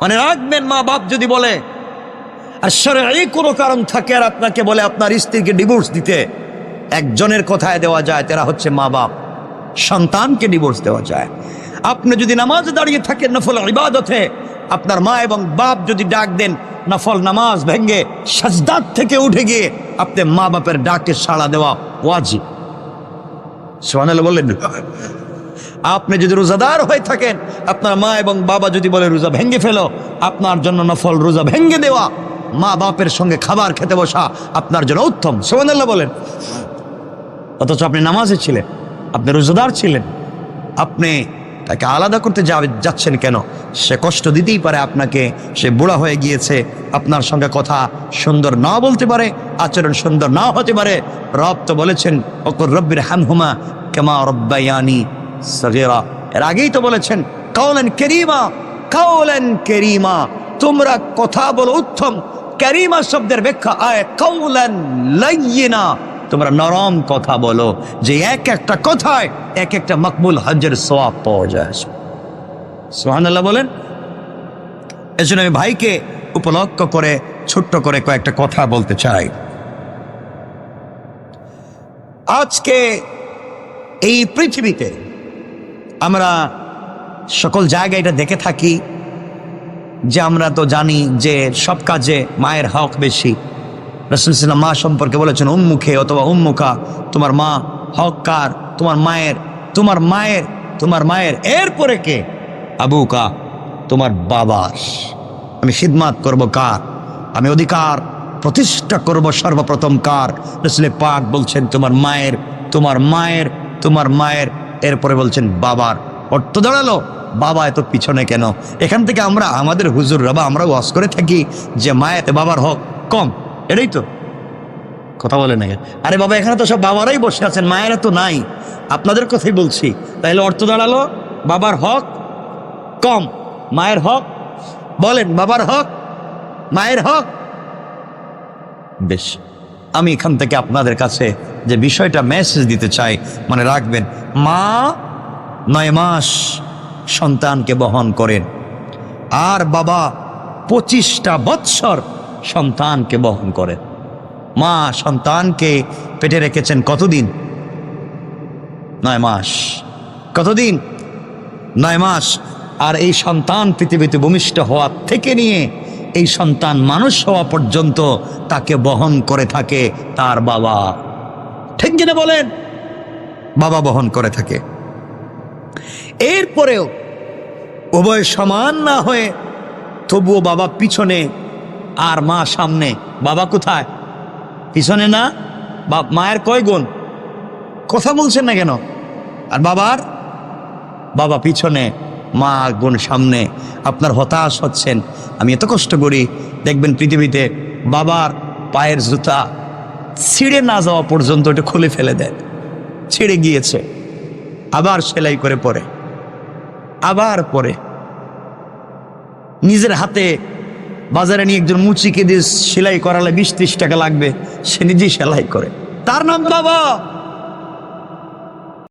মানে রাখবেন মা বাপ যদি বলে, আর সরে এই কোনো কারণ থাকে আর আপনাকে বলে আপনার স্ত্রীকে ডিভোর্স দিতে, একজনের কথায় দেওয়া যায় তারা হচ্ছে মা বাপ, সন্তানকে ডিভোর্স দেওয়া যায়। আপনি যদি নামাজে দাঁড়িয়ে থাকেন, নফল ইবাদতে, আপনার মা এবং বাপ যদি ডাক দেন, নফল নামাজ ভেঙ্গে সাজদার থেকে উঠে গিয়ে আপনি মা বাপের ডাকে সাড়া দেওয়া ওয়াজিব। সোহানাল বললেন আপনি যদি রোজাদার হয়ে থাকেন, আপনার মা এবং বাবা যদি বলে, রোজা ভেঙ্গে ফেলো, আপনার জন্য নফল রোজা ভেঙ্গে দেওয়া। মা বাপের সঙ্গে খাবার খেতে বসা আপনার জন্য উত্তম। সোহানাল্লাহ বলেন। অথচ আপনি নামাজে ছিলেন, আপনি রোজাদার ছিলেন। আপনি তাকে আলাদা করতে যাচ্ছেন কেন? সে কষ্ট দিতেই পারে আপনাকে, সে বুড়া হয়ে গিয়েছে, আপনার সঙ্গে কথা সুন্দর না বলতে পারে, আচরণ সুন্দর না হতে পারে। রব তো বলেছেন অকর রব্বির হামহুমা কেমা রব্বায়ানি সগেরা। এর আগেই তো বলেছেন কাউলেন কেরিমা কাউলেন কেরিমা, তোমরা কথা বলো উত্তম। ক্যারিমা শব্দের ব্যাখ্যা আয় কাউলান লাইয়িনা, তোমরা নরম কথা বলো। যে এক একটা কথায় এক একটা মকবুল হজ্জের সোয়াব পাওয়া যায়। সোহানাল্লাহ বলেন, এজন্য আমি ভাইকে উপলক্ষ করে, ছোট্ট করে কয়েকটা কথা বলতে চাই। আজকে এই পৃথিবীতে আমরা সকল জায়গায় এটা দেখে থাকি যে আমরা তো জানি যে সব কাজে মায়ের হক বেশি। রসুল রসুলাম মা সম্পর্কে বলেছেন, উম্মুখে অথবা উম্মুখা তোমার মা হক কার? তোমার মায়ের তোমার মায়ের তোমার মায়ের। এরপরে কে? আবু কা তোমার বাবার আমি খিদমাত করব কার? আমি অধিকার প্রতিষ্ঠা করব সর্বপ্রথম কার? রসুলে পাক বলছেন, তোমার মায়ের তোমার মায়ের তোমার মায়ের এরপরে বলছেন, বাবার অর্থ দাঁড়াল। বাবা এত পিছনে কেন? এখান থেকে আমরা, আমাদের হুজুর রাবা, আমরা ওয়াজ করে থাকি যে মায়েতে বাবার হক। কম, এটাই তো। কথা বলে না আরে বাবা, এখানে তো সব বাবারাই বসে আছেন, মায়েরা তো নাই। আপনাদের কথাই বলছি। তাইলে অর্থ দাঁড়াল, বাবার হক কম, মায়ের হক, বলেন, বাবার হক, মায়ের হক? বেশ, আমি এখান থেকে আপনাদের কাছে যে বিষয়টা মেসেজ দিতে চাই মানে রাখবেন, মা নয় মাস সন্তানকে বহন করেন, আর বাবা পঁচিশটা বৎসর সন্তানকে বহন করেন। মা সন্তানকে পেটে রেখেছেন কতদিন? নয় মাস। কতদিন? নয় মাস। আর এই সন্তান পৃথিবীতে ভূমিষ্ঠ হওয়া থেকে নিয়ে এই সন্তান মানুষ হওয়া পর্যন্ত তাকে বহন করে থাকে তার বাবা। ঠিক কিনা বলেন? বাবা বহন করে থাকে। এরপরেও উভয় সমান না হয়ে তবুও বাবা পিছনে আর মা সামনে। বাবা কোথায়? পিছনে না? বা মায়ের কয় গুণ? কথা বলছেন না কেন? আর বাবার? বাবা পিছনে, মা গুণ সামনে। আপনার হতাশ হচ্ছেন। আমি এত কষ্ট করি। দেখবেন পৃথিবীতে বাবার পায়ের জুতা ছিঁড়ে না যাওয়া পর্যন্ত ওটা খুলে ফেলে দেয়। ছিঁড়ে গিয়েছে। আবার সেলাই করে পরে। আবার পরে। নিজের হাতে বাজারে নিয়ে একজন মুচিকে দিয়ে সেলাই করালে বিশ ত্রিশ টাকা লাগবে, সে নিজেই সেলাই করে। তার নাম বাবা!